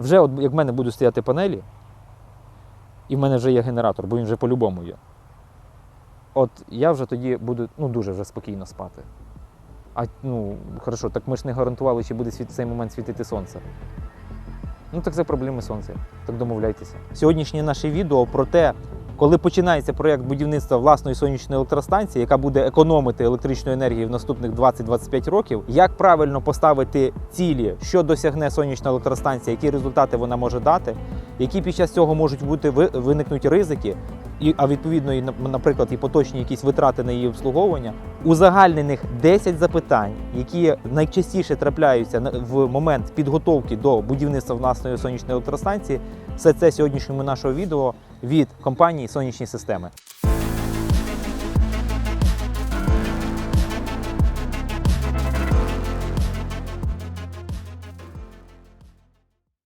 Вже от як в мене будуть стояти панелі, і в мене вже є генератор, бо він вже по-любому є. От я вже тоді буду ну, дуже вже спокійно спати. А ну, хорошо, так ми ж не гарантували, чи буде в цей момент світити сонце. Ну так це проблеми сонця. Так домовляйтеся. Сьогоднішнє наше відео про те, коли починається проєкт будівництва власної сонячної електростанції, яка буде економити електричну енергію в наступних 20-25 років, як правильно поставити цілі, що досягне сонячна електростанція, які результати вона може дати, які під час цього можуть бути виникнуть ризики, і, а відповідно, і, на- наприклад, і поточні якісь витрати на її обслуговування. Узагальнених 10 запитань, які найчастіше трапляються в момент підготовки до будівництва власної сонячної електростанції, все це сьогоднішньому нашого відео від компанії Сонячні системи.